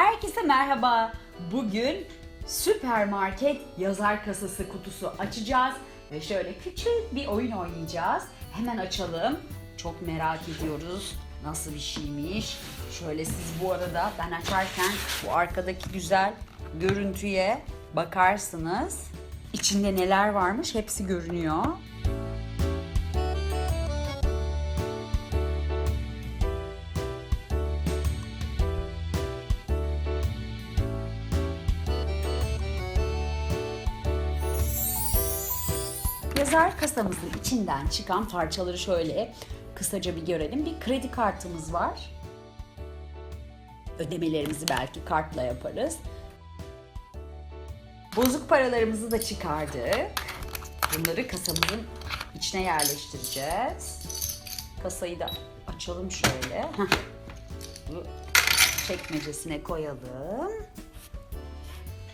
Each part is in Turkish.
Herkese merhaba. Bugün süpermarket yazar kasası kutusu açacağız ve şöyle küçük bir oyun oynayacağız. Hemen açalım. Çok merak ediyoruz. Nasıl bir şeymiş? Şöyle siz bu arada ben açarken bu arkadaki güzel görüntüye bakarsınız. İçinde neler varmış hepsi görünüyor. Yazar kasamızın içinden çıkan parçaları şöyle kısaca bir görelim. Bir kredi kartımız var. Ödemelerimizi belki kartla yaparız. Bozuk paralarımızı da çıkardık. Bunları kasamızın içine yerleştireceğiz. Kasayı da açalım şöyle. Bu çekmecesine koyalım.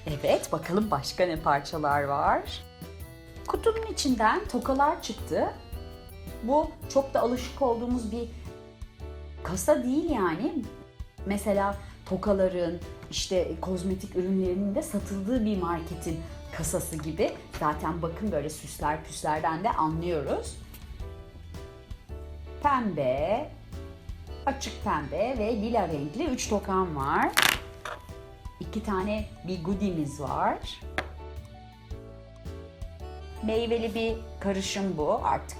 Evet, bakalım başka ne parçalar var. Kutunun içinden tokalar çıktı. Bu çok da alışık olduğumuz bir kasa değil yani. Mesela tokaların, işte kozmetik ürünlerinin de satıldığı bir marketin kasası gibi. Zaten bakın böyle süsler püslerden de anlıyoruz. Pembe, açık pembe ve lila renkli 3 tokan var. İki tane bir goodie'miz var. Meyveli bir karışım bu artık.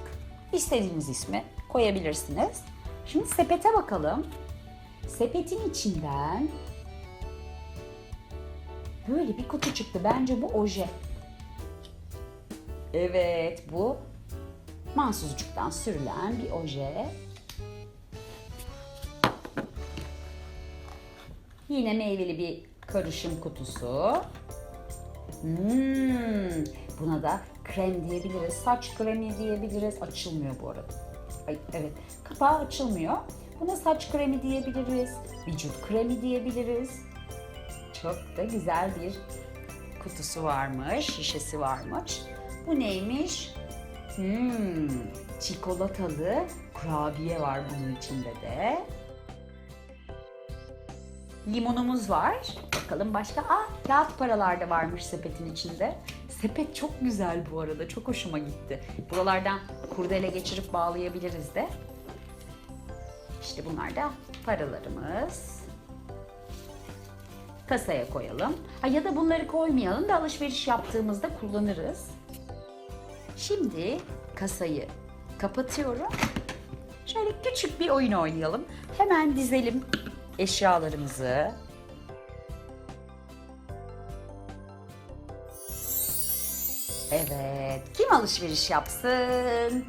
İstediğiniz ismi koyabilirsiniz. Şimdi sepete bakalım. Sepetin içinden böyle bir kutu çıktı. Bence bu oje. Evet bu mansuzcuktan sürülen bir oje. Yine meyveli bir karışım kutusu. Hmm, buna da krem diyebiliriz. Saç kremi diyebiliriz. Açılmıyor bu arada. Ay, evet. Kapağı açılmıyor. Buna saç kremi diyebiliriz. Vücut kremi diyebiliriz. Çok da güzel bir kutusu varmış, şişesi varmış. Bu neymiş? Hmm, çikolatalı kurabiye var bunun içinde de. Limonumuz var. Bakalım başka. Aa, kağıt paralar da varmış sepetin içinde. Sepet çok güzel bu arada. Çok hoşuma gitti. Buralardan kurdele geçirip bağlayabiliriz de. İşte bunlar da paralarımız. Kasaya koyalım. Ha, ya da bunları koymayalım da alışveriş yaptığımızda kullanırız. Şimdi kasayı kapatıyorum. Şöyle küçük bir oyun oynayalım. Hemen dizelim eşyalarımızı. Evet. Kim alışveriş yapsın?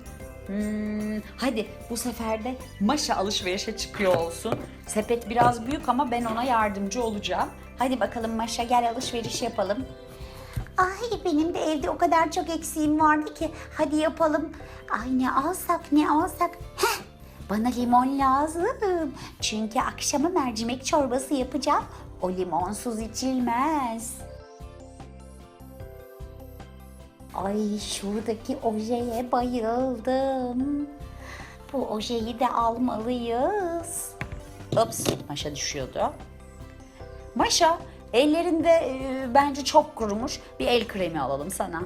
Hmm, hadi bu sefer de Maşa alışverişe çıkıyor olsun. Sepet biraz büyük ama ben ona yardımcı olacağım. Hadi bakalım Maşa gel alışveriş yapalım. Ay benim de evde o kadar çok eksiğim vardı ki. Hadi yapalım. Ay ne alsak ne alsak. Heh, bana limon lazım. Çünkü akşama mercimek çorbası yapacağım. O limonsuz içilmez. Ay şuradaki ojeye bayıldım. Bu ojeyi de almalıyız. Ups, Maşa düşüyordu. Maşa, ellerinde e, bence çok kurumuş. Bir el kremi alalım sana.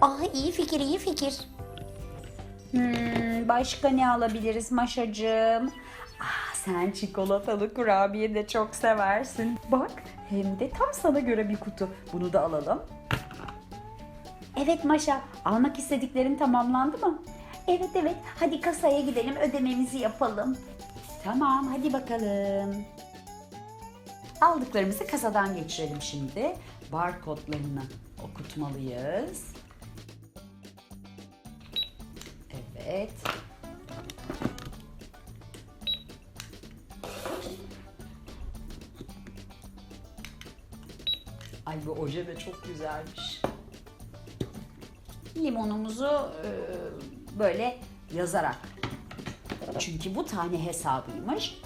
Ay iyi fikir iyi fikir. Hmm, başka ne alabiliriz Maşacığım? Ah, sen çikolatalı kurabiye de çok seversin. Bak, hem de tam sana göre bir kutu. Bunu da alalım. Evet Maşa, almak istediklerin tamamlandı mı? Evet evet hadi kasaya gidelim ödememizi yapalım. Tamam, hadi bakalım. Aldıklarımızı kasadan geçirelim şimdi. Barkodlarını okutmalıyız. Evet. Ay bu oje de çok güzelmiş. Limonumuzu e, böyle yazarak. Çünkü bu tane hesabıymış.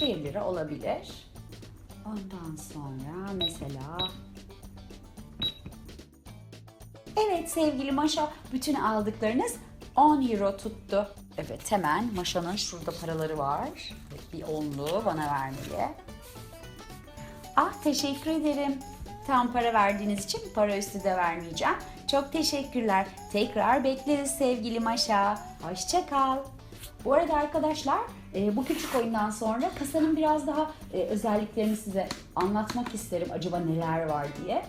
1 lira olabilir. Ondan sonra mesela Evet sevgili Maşa bütün aldıklarınız 10 euro tuttu. Evet hemen Maşa'nın şurada paraları var. Bir onlu bana vermeli. Ah teşekkür ederim. Tam para verdiğiniz için para üstü de vermeyeceğim. Çok teşekkürler. Tekrar bekleriz sevgili Maşa. Hoşça kal. Bu arada arkadaşlar e, bu küçük oyundan sonra kasanın biraz daha e, özelliklerini size anlatmak isterim. Acaba neler var diye.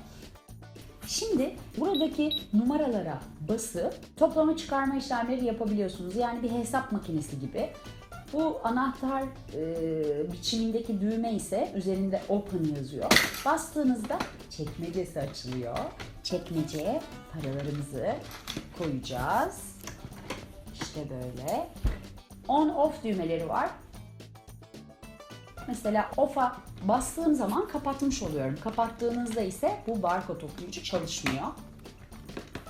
Şimdi buradaki numaralara basıp toplama çıkarma işlemleri yapabiliyorsunuz. Yani bir hesap makinesi gibi. Bu anahtar e, biçimindeki düğme ise üzerinde open yazıyor. Bastığınızda çekmecesi açılıyor. Çekmeceye paralarımızı koyacağız. İşte böyle. On off düğmeleri var. Mesela off'a bastığım zaman kapatmış oluyorum. Kapattığınızda ise bu barkod okuyucu çalışmıyor.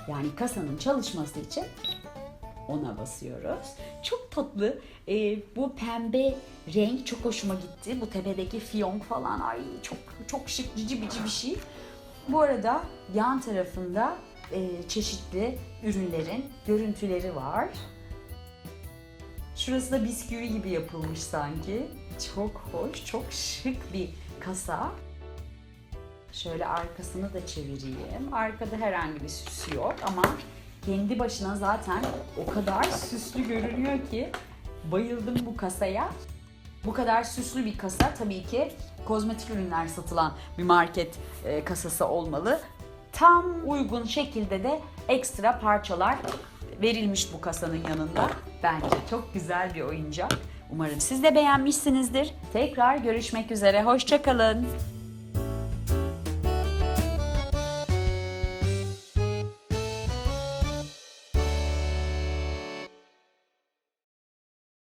Yani kasanın çalışması için ona basıyoruz. Çok tatlı. Ee, bu pembe renk çok hoşuma gitti. Bu tepedeki fiyonk falan ay çok çok şık cici bici bir şey. Bu arada yan tarafında e, çeşitli ürünlerin görüntüleri var. Şurası da bisküvi gibi yapılmış sanki. Çok hoş, çok şık bir kasa. Şöyle arkasını da çevireyim. Arkada herhangi bir süsü yok ama kendi başına zaten o kadar süslü görünüyor ki bayıldım bu kasaya. Bu kadar süslü bir kasa tabii ki kozmetik ürünler satılan bir market e, kasası olmalı. Tam uygun şekilde de ekstra parçalar verilmiş bu kasanın yanında. Bence çok güzel bir oyuncak. Umarım siz de beğenmişsinizdir. Tekrar görüşmek üzere. Hoşçakalın.